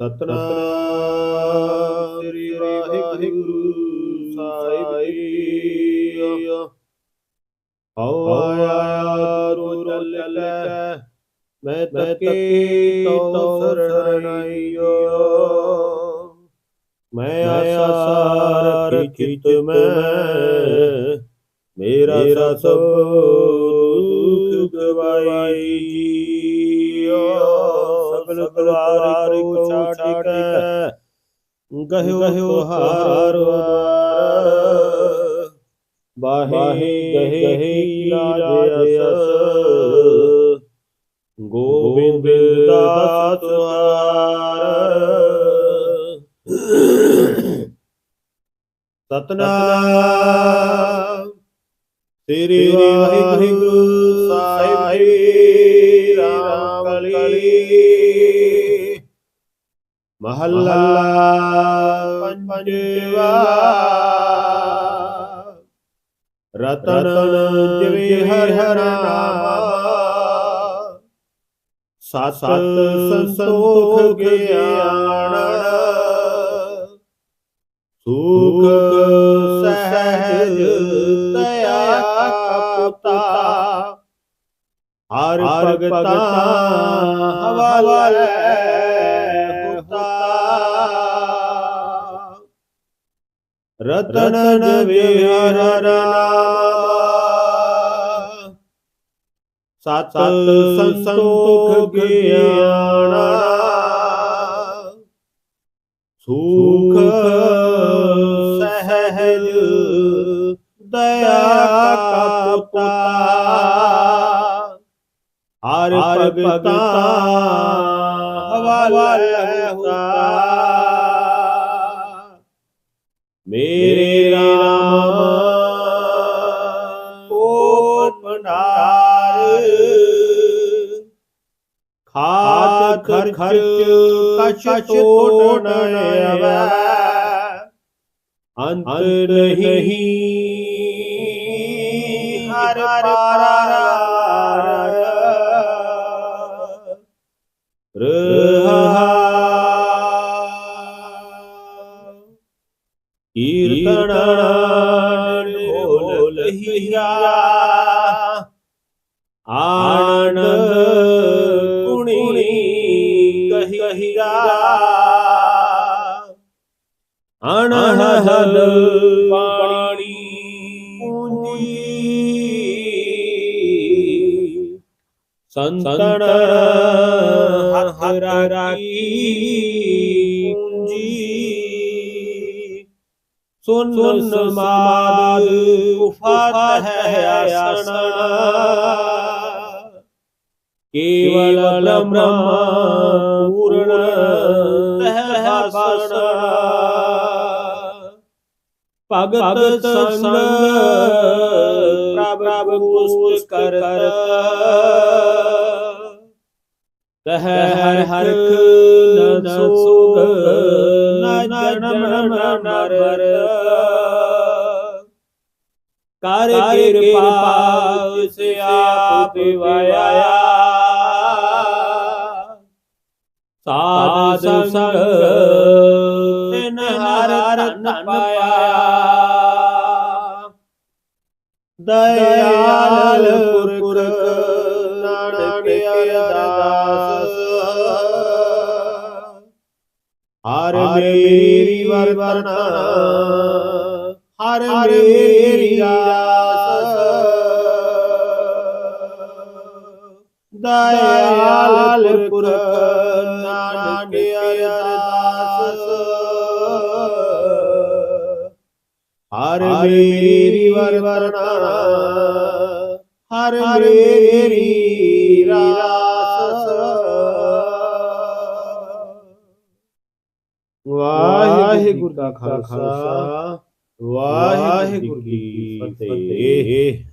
ਸਤਨਾਮ ਸ੍ਰੀ ਵਾਹਿਗੁਰੂ ਸਾਹਿਬ ਜੀ। ਹਉ ਆਇਆ ਤੋ ਚੱਲੈ ਮੈਂ ਤਕੇ ਤਉ ਸਰਣਾਈਓ ਮੈਂ ਆਇਆ ਸਾਰ ਚਿਤ ਮੈਂ, ਮੇਰਾ ਸਭ ਦੁਖ ਗਵਾਈ ਸਗਲ ਦਵਾਰ ਕੋ ਛਾੜਿਕੈ ਗਹਿਓ ਗਹਿਓ ਹਾਰ ਬਾਹੇ ਗਹੇ ਰਾਜੇ ਅਸ ਗੋਬਿੰਦ ਦਾਸ ਸਤਨਾਮ। ਸ੍ਰੀ ਵਾਹਿਗੁਰੂ ਮਹੱਲਾ ਪੰਜਵਾ ਰਤਨ ਜਿਵੇਂ ਹਰ ਹਰ ਸਤ ਸੰਤੋਖ ਗਿਆਨ ਸੁਖ ਸਹਿਜ ਦਇਆ ਕਪਤਾ, ਹਰ ਭਗਤਾ ਹਵਾਲੇ ਰਤਨ ਵਿਹਰ ਨਾਮ ਸਤ ਸੰਤੋਖ ਗਿਆਨ ਸੁਖ ਸਹਿਜ ਦਇਆ ਕਪਤਾ ਹਰ ਭਗਤਾ ਹਵਾਲੇ ਹੁਤਾ ਮੇਰੇ ਰਾਮ ਕੋ ਭੰਡਾਰ। ਖਾਤ ਖਰਚ ਕਛ ਤੋੜ ਆਵੈ। ਅੰਤ ਨਹੀਂ। ਹਰ ਪਾਰ ਰਹਾ ਕੀਰਤਨ ਢੋਲ ਹੀਰਾ ਆਨੰਦ ਕੁਣੀ ਕਹੀਰਾ ਅਣਹਦ ਪਾਣੀ ਪੂੰਜੀ। ਸੰਤਨ ਹੱਥ ਰਾਖੀ। ਪੂੰਜੀ। ਸੁਨ ਸਮਾਦ ਉਫਤ ਹੈ ਆਸਣ। ਕੇਵਲ ਬ੍ਰਹਮ ਪੂਰਨ ਤਹ ਬਾਸਣ ਭਗਤ ਸੰਗ ਪ੍ਰਭ ਪੁਸਤ ਕਰਤ। ਕਹ ਹਰ ਹਰਖ ਨ ਸੋਗ ਨ ਜਨਮ ਨ ਮਰ ਕਰ ਕਿਰਪਾ ਸੇ ਆਪ ਵਿਵਾਇਆ ਸਾਧ ਸੰਗ ਤਿਨ ਹਰ ਧਨ ਪਾਇਆ। ਦਇਆਲ ਪੁਰਖ ਹਰ ਮੇਰੀ ਵਰਨਾ ਹਰ ਮੇਰੀ ਆਸ। ਦਇਆਲ ਪੁਰਖ ਨਾਨਕ ਅਰਦਾਸ ਹਰ ਮੇਰੀ ਵਰਨਾ ਹਰ ਮੇਰੀ ਰਾਸ। ਵਾਹਿਗੁਰੂ ਦਾ ਖਾਲਸਾ। ਵਾਹਿਗੁਰੂ ਕੀ ਫਤਿਹ।